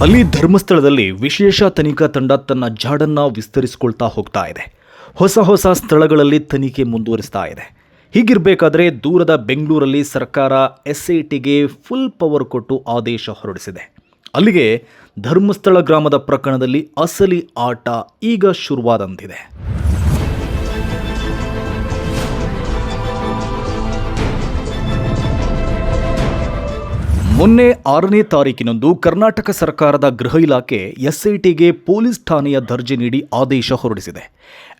ಅಲ್ಲಿ ಧರ್ಮಸ್ಥಳದಲ್ಲಿ ವಿಶೇಷ ತನಿಖಾ ತಂಡ ತನ್ನ ಜಾಡನ್ನು ವಿಸ್ತರಿಸಿಕೊಳ್ತಾ ಹೋಗ್ತಾ ಇದೆ. ಹೊಸ ಹೊಸ ಸ್ಥಳಗಳಲ್ಲಿ ತನಿಖೆ ಮುಂದುವರಿಸ್ತಾ ಇದೆ. ಹೀಗಿರಬೇಕಾದ್ರೆ ದೂರದ ಬೆಂಗಳೂರಲ್ಲಿ ಸರ್ಕಾರ ಎಸ್ ಐ ಟಿಗೆ ಫುಲ್ ಪವರ್ ಕೊಟ್ಟು ಆದೇಶ ಹೊರಡಿಸಿದೆ. ಅಲ್ಲಿಗೆ ಧರ್ಮಸ್ಥಳ ಗ್ರಾಮದ ಪ್ರಕರಣದಲ್ಲಿ ಅಸಲಿ ಆಟ ಈಗ ಶುರುವಾದಂತಿದೆ. ಮೊನ್ನೆ ಆರನೇ ತಾರೀಕಿನಂದು ಕರ್ನಾಟಕ ಸರ್ಕಾರದ ಗೃಹ ಇಲಾಖೆ ಎಸ್ಐಟಿಗೆ ಪೊಲೀಸ್ ಠಾಣೆಯ ದರ್ಜೆ ನೀಡಿ ಆದೇಶ ಹೊರಡಿಸಿದೆ.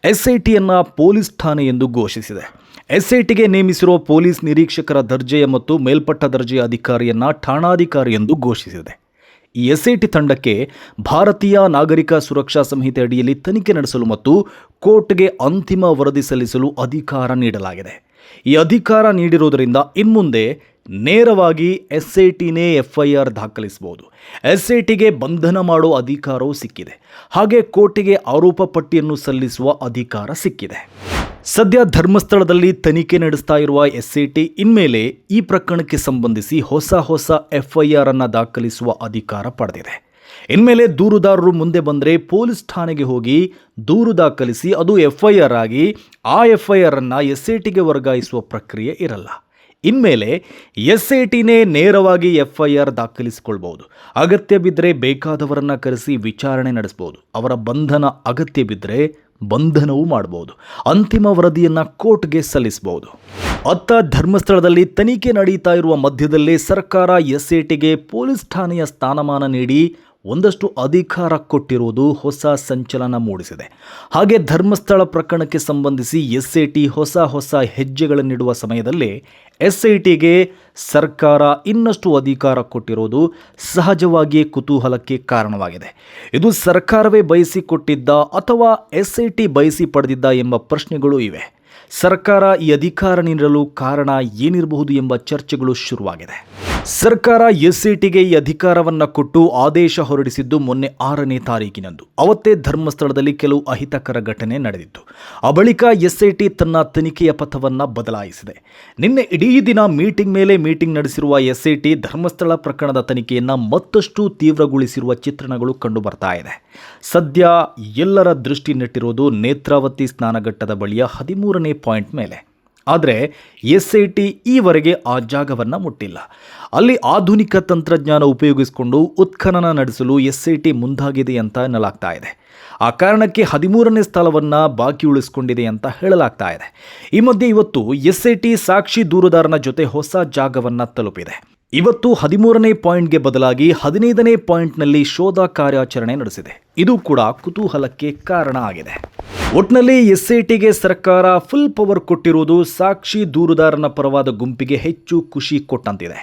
ಎಸ್ಐಟಿಯನ್ನು ಪೊಲೀಸ್ ಠಾಣೆ ಎಂದು ಘೋಷಿಸಿದೆ. ಎಸ್ಐಟಿಗೆ ನೇಮಿಸಿರುವ ಪೊಲೀಸ್ ನಿರೀಕ್ಷಕರ ದರ್ಜೆಯ ಮತ್ತು ಮೇಲ್ಪಟ್ಟ ದರ್ಜೆಯ ಅಧಿಕಾರಿಯನ್ನ ಠಾಣಾಧಿಕಾರಿ ಎಂದು ಘೋಷಿಸಿದೆ. ಈ ಎಸ್ಐಟಿ ತಂಡಕ್ಕೆ ಭಾರತೀಯ ನಾಗರಿಕ ಸುರಕ್ಷಾ ಸಂಹಿತೆ ಅಡಿಯಲ್ಲಿ ತನಿಖೆ ನಡೆಸಲು ಮತ್ತು ಕೋರ್ಟ್ಗೆ ಅಂತಿಮ ವರದಿ ಸಲ್ಲಿಸಲು ಅಧಿಕಾರ ನೀಡಲಾಗಿದೆ. ಈ ಅಧಿಕಾರ ನೀಡಿರುವುದರಿಂದ ಇನ್ಮುಂದೆ ನೇರವಾಗಿ ಎಸ್ ಐ ಟಿನೇ ಎಫ್ ಐ ಆರ್ ದಾಖಲಿಸಬಹುದು. ಎಸ್ ಐ ಟಿಗೆ ಬಂಧನ ಮಾಡೋ ಅಧಿಕಾರವೂ ಸಿಕ್ಕಿದೆ. ಹಾಗೆ ಕೋರ್ಟಿಗೆ ಆರೋಪ ಪಟ್ಟಿಯನ್ನು ಸಲ್ಲಿಸುವ ಅಧಿಕಾರ ಸಿಕ್ಕಿದೆ. ಸದ್ಯ ಧರ್ಮಸ್ಥಳದಲ್ಲಿ ತನಿಖೆ ನಡೆಸ್ತಾ ಇರುವ ಎಸ್ ಐ ಟಿ ಇನ್ಮೇಲೆ ಈ ಪ್ರಕರಣಕ್ಕೆ ಸಂಬಂಧಿಸಿ ಹೊಸ ಹೊಸ ಎಫ್ ಐ ಆರ್ ಅನ್ನು ದಾಖಲಿಸುವ ಅಧಿಕಾರ ಪಡೆದಿದೆ. ಇನ್ಮೇಲೆ ದೂರುದಾರರು ಮುಂದೆ ಬಂದರೆ ಪೊಲೀಸ್ ಠಾಣೆಗೆ ಹೋಗಿ ದೂರು ದಾಖಲಿಸಿ ಅದು ಎಫ್ ಐ ಆರ್ ಆಗಿ ಆ ಎಫ್ ಐ ಆರ್ ಅನ್ನು ಎಸ್ ಐ ಟಿಗೆ ವರ್ಗಾಯಿಸುವ ಪ್ರಕ್ರಿಯೆ ಇರಲ್ಲ. ಇನ್ಮೇಲೆ ಎಸ್ ಐ ಟಿನೇ ನೇರವಾಗಿ ಎಫ್ ಐ ಆರ್ ದಾಖಲಿಸಿಕೊಳ್ಬಹುದು. ಅಗತ್ಯ ಬಿದ್ದರೆ ಬೇಕಾದವರನ್ನು ಕರೆಸಿ ವಿಚಾರಣೆ ನಡೆಸಬಹುದು. ಅವರ ಬಂಧನ ಅಗತ್ಯ ಬಿದ್ದರೆ ಬಂಧನವೂ ಮಾಡಬಹುದು. ಅಂತಿಮ ವರದಿಯನ್ನು ಕೋರ್ಟ್ಗೆ ಸಲ್ಲಿಸಬಹುದು. ಅತ್ತ ಧರ್ಮಸ್ಥಳದಲ್ಲಿ ತನಿಖೆ ನಡೀತಾ ಇರುವ ಮಧ್ಯದಲ್ಲೇ ಸರ್ಕಾರ ಎಸ್ ಪೊಲೀಸ್ ಠಾಣೆಯ ಸ್ಥಾನಮಾನ ನೀಡಿ ಒಂದಷ್ಟು ಅಧಿಕಾರ ಕೊಟ್ಟಿರುವುದು ಹೊಸ ಸಂಚಲನ ಮೂಡಿಸಿದೆ. ಹಾಗೆ ಧರ್ಮಸ್ಥಳ ಪ್ರಕರಣಕ್ಕೆ ಸಂಬಂಧಿಸಿ ಎಸ್ ಐ ಟಿ ಹೊಸ ಹೊಸ ಹೆಜ್ಜೆಗಳನ್ನಿಡುವ ಸಮಯದಲ್ಲಿ ಎಸ್ ಐ ಟಿಗೆ ಸರ್ಕಾರ ಇನ್ನಷ್ಟು ಅಧಿಕಾರ ಕೊಟ್ಟಿರುವುದು ಸಹಜವಾಗಿಯೇ ಕುತೂಹಲಕ್ಕೆ ಕಾರಣವಾಗಿದೆ. ಇದು ಸರ್ಕಾರವೇ ಬಯಸಿಕೊಟ್ಟಿದ್ದ ಅಥವಾ ಎಸ್ ಐ ಟಿ ಬಯಸಿ ಪಡೆದಿದ್ದ ಎಂಬ ಪ್ರಶ್ನೆಗಳು ಇವೆ. ಸರ್ಕಾರ ಈ ಅಧಿಕಾರ ನೀಡಲು ಕಾರಣ ಏನಿರಬಹುದು ಎಂಬ ಚರ್ಚೆಗಳು ಶುರುವಾಗಿದೆ. ಸರ್ಕಾರ ಎಸ್ಸಿಟಿಗೆ ಈ ಅಧಿಕಾರವನ್ನು ಕೊಟ್ಟು ಆದೇಶ ಹೊರಡಿಸಿದ್ದು ಮೊನ್ನೆ ಆರನೇ ತಾರೀಕಿನಂದು. ಅವತ್ತೇ ಧರ್ಮಸ್ಥಳದಲ್ಲಿ ಕೆಲವು ಅಹಿತಕರ ಘಟನೆ ನಡೆದಿತ್ತು. ಆ ಬಳಿಕ ಎಸ್ಐಟಿ ತನ್ನ ತನಿಖೆಯ ಪಥವನ್ನು ಬದಲಾಯಿಸಿದೆ. ನಿನ್ನೆ ಇಡೀ ದಿನ ಮೀಟಿಂಗ್ ಮೇಲೆ ಮೀಟಿಂಗ್ ನಡೆಸಿರುವ ಎಸ್ಐಟಿ ಧರ್ಮಸ್ಥಳ ಪ್ರಕರಣದ ತನಿಖೆಯನ್ನು ಮತ್ತಷ್ಟು ತೀವ್ರಗೊಳಿಸಿರುವ ಚಿತ್ರಣಗಳು ಕಂಡು ಬರ್ತಾ ಇದೆ. ಸದ್ಯ ಎಲ್ಲರ ದೃಷ್ಟಿ ನೆಟ್ಟಿರುವುದು ನೇತ್ರಾವತಿ ಸ್ನಾನಘಟ್ಟದ ಬಳಿಯ ಹದಿಮೂರನೇ ಪಾಯಿಂಟ್ ಮೇಲೆ. ಆದರೆ ಎಸ್ ಐ ಟಿ ಈವರೆಗೆ ಆ ಜಾಗವನ್ನು ಮುಟ್ಟಿಲ್ಲ. ಅಲ್ಲಿ ಆಧುನಿಕ ತಂತ್ರಜ್ಞಾನ ಉಪಯೋಗಿಸಿಕೊಂಡು ಉತ್ಖನನ ನಡೆಸಲು ಎಸ್ ಐ ಟಿ ಮುಂದಾಗಿದೆ ಅಂತ ಎನ್ನಲಾಗ್ತಾ ಇದೆ. ಆ ಕಾರಣಕ್ಕೆ ಹದಿಮೂರನೇ ಸ್ಥಳವನ್ನು ಬಾಕಿ ಉಳಿಸಿಕೊಂಡಿದೆ ಅಂತ ಹೇಳಲಾಗ್ತಾ ಇದೆ. ಈ ಮಧ್ಯೆ ಇವತ್ತು ಎಸ್ ಐ ಟಿ ಸಾಕ್ಷಿ ದೂರುದಾರನ ಜೊತೆ ಹೊಸ ಜಾಗವನ್ನು ತಲುಪಿದೆ. ಇವತ್ತು ಹದಿಮೂರನೇ ಪಾಯಿಂಟ್ಗೆ ಬದಲಾಗಿ ಹದಿನೈದನೇ ಪಾಯಿಂಟ್ನಲ್ಲಿ ಶೋಧ ಕಾರ್ಯಾಚರಣೆ ನಡೆಸಿದೆ. ಇದು ಕೂಡ ಕುತೂಹಲಕ್ಕೆ ಕಾರಣ ಆಗಿದೆ. ಒಟ್ನಲ್ಲಿ ಎಸ್ ಸರ್ಕಾರ ಫುಲ್ ಪವರ್ ಕೊಟ್ಟಿರುವುದು ಸಾಕ್ಷಿ ದೂರುದಾರನ ಪರವಾದ ಗುಂಪಿಗೆ ಹೆಚ್ಚು ಖುಷಿ ಕೊಟ್ಟಂತಿದೆ.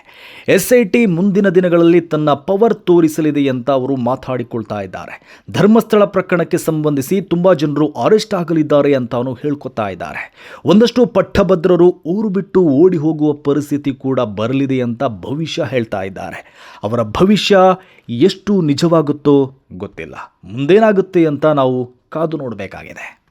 ಎಸ್ ಮುಂದಿನ ದಿನಗಳಲ್ಲಿ ತನ್ನ ಪವರ್ ತೋರಿಸಲಿದೆ ಅಂತ ಅವರು ಮಾತಾಡಿಕೊಳ್ತಾ ಇದ್ದಾರೆ. ಧರ್ಮಸ್ಥಳ ಪ್ರಕರಣಕ್ಕೆ ಸಂಬಂಧಿಸಿ ತುಂಬ ಜನರು ಅರೆಸ್ಟ್ ಆಗಲಿದ್ದಾರೆ ಅಂತ ಅವನು ಹೇಳ್ಕೊತಾ ಇದ್ದಾರೆ. ಒಂದಷ್ಟು ಪಟ್ಟಭದ್ರರು ಊರು ಬಿಟ್ಟು ಓಡಿ ಹೋಗುವ ಪರಿಸ್ಥಿತಿ ಕೂಡ ಬರಲಿದೆ ಅಂತ ಭವಿಷ್ಯ ಹೇಳ್ತಾ ಇದ್ದಾರೆ. ಅವರ ಭವಿಷ್ಯ ಎಷ್ಟು ನಿಜವಾಗುತ್ತೋ ಗೊತ್ತಿಲ್ಲ. ಮುಂದೇನಾಗುತ್ತೆ ಅಂತ ನಾವು ಕಾದು ನೋಡಬೇಕಾಗಿದೆ.